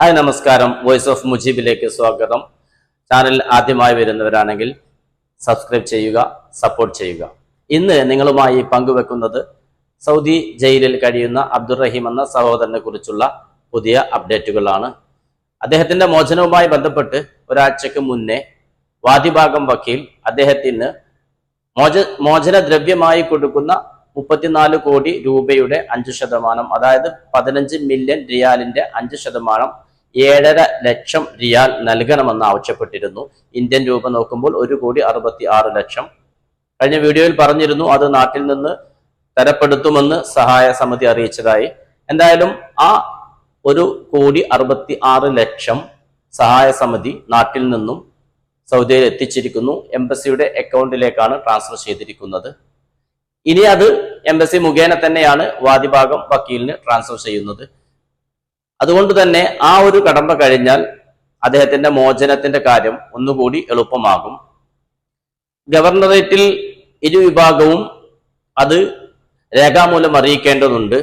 Hi നമസ്കാരം. Voice of മുജീബിലേക്ക് സ്വാഗതം. Channel ആദ്യമായി വരുന്നവരാണെങ്കിൽ സബ്സ്ക്രൈബ് ചെയ്യുക സപ്പോർട്ട് ചെയ്യുക. ഇന്ന് നിങ്ങളുമായി പങ്കുവെക്കുന്നത് സൗദി ജയിലിൽ കഴിയുന്ന അബ്ദുറഹീം എന്ന സഹോദരനെ കുറിച്ചുള്ള പുതിയ അപ്ഡേറ്റുകളാണ്. അദ്ദേഹത്തിന്റെ മോചനവുമായി ബന്ധപ്പെട്ട് ഒരാഴ്ചക്ക് മുന്നേ വാദിഭാഗം വക്കീൽ അദ്ദേഹത്തിന് മോച മോചന ദ്രവ്യമായി കൊടുക്കുന്ന മുപ്പത്തിനാല് കോടി രൂപയുടെ അഞ്ച് ശതമാനം അതായത് പതിനഞ്ച് മില്യൺ റിയാലിന്റെ അഞ്ച് ശതമാനം ഏഴര ലക്ഷം റിയാൽ നൽകണമെന്ന് ആവശ്യപ്പെട്ടിരുന്നു. ഇന്ത്യൻ രൂപ നോക്കുമ്പോൾ ഒരു കോടി അറുപത്തി ആറ് ലക്ഷം. കഴിഞ്ഞ വീഡിയോയിൽ പറഞ്ഞിരുന്നു അത് നാട്ടിൽ നിന്ന് തരപ്പെടുത്തുമെന്ന് സഹായ സമിതി അറിയിച്ചതായി. എന്തായാലും ആ ഒരു കോടി അറുപത്തി ആറ് ലക്ഷം സഹായ സമിതി നാട്ടിൽ നിന്നും സൗദിയിൽ എത്തിച്ചിരിക്കുന്നു. എംബസിയുടെ അക്കൗണ്ടിലേക്കാണ് ട്രാൻസ്ഫർ ചെയ്തിരിക്കുന്നത്. ഇനി അത് എംബസി മുഖേന തന്നെയാണ് വാദിഭാഗം വക്കീലിന് ട്രാൻസ്ഫർ ചെയ്യുന്നത്. അതുകൊണ്ട് തന്നെ ആ ഒരു കടമ്പ കഴിഞ്ഞാൽ അദ്ദേഹത്തിന്റെ മോചനത്തിന്റെ കാര്യം ഒന്നുകൂടി എളുപ്പമാകും. ഗവർണറേറ്റിൽ ഇരുവിഭാഗവും അത് രേഖാമൂലം അറിയിക്കേണ്ടതുണ്ട്.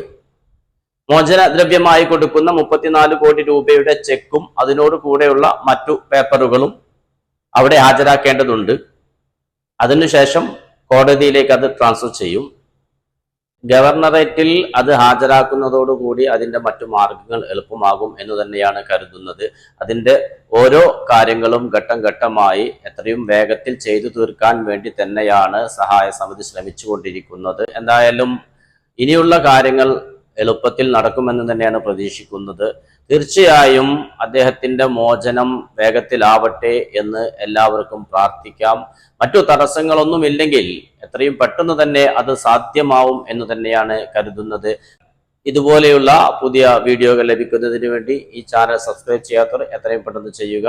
മോചന ദ്രവ്യമായി കൊടുക്കുന്ന മുപ്പത്തിനാല് കോടി രൂപയുടെ ചെക്കും അതിനോട് കൂടെയുള്ള മറ്റു പേപ്പറുകളും അവിടെ ഹാജരാക്കേണ്ടതുണ്ട്. അതിനുശേഷം കോടതിയിലേക്ക് അത് ട്രാൻസ്ഫർ ചെയ്യും. ഗവർണറേറ്റിൽ അത് ഹാജരാക്കുന്നതോടുകൂടി അതിന്റെ മറ്റു മാർഗങ്ങൾ എളുപ്പമാകും എന്ന് തന്നെയാണ് കരുതുന്നത്. അതിന്റെ ഓരോ കാര്യങ്ങളും ഘട്ടം ഘട്ടമായി എത്രയും വേഗത്തിൽ ചെയ്തു തീർക്കാൻ വേണ്ടി തന്നെയാണ് സഹായ സമിതി ശ്രമിച്ചുകൊണ്ടിരിക്കുന്നത്. എന്തായാലും ഇനിയുള്ള കാര്യങ്ങൾ എളുപ്പത്തിൽ നടക്കുമെന്ന് തന്നെയാണ് പ്രതീക്ഷിക്കുന്നത്. തീർച്ചയായും അദ്ദേഹത്തിന്റെ മോചനം വേഗത്തിലാവട്ടെ എന്ന് എല്ലാവർക്കും പ്രാർത്ഥിക്കാം. മറ്റു തടസ്സങ്ങളൊന്നുമില്ലെങ്കിൽ എത്രയും പെട്ടെന്ന് തന്നെ അത് സാധ്യമാവും എന്ന് തന്നെയാണ് കരുതുന്നത്. ഇതുപോലെയുള്ള പുതിയ വീഡിയോകൾ ലഭിക്കുന്നതിന് വേണ്ടി ഈ ചാനൽ സബ്സ്ക്രൈബ് ചെയ്യാത്തവർ എത്രയും പെട്ടെന്ന് ചെയ്യുക.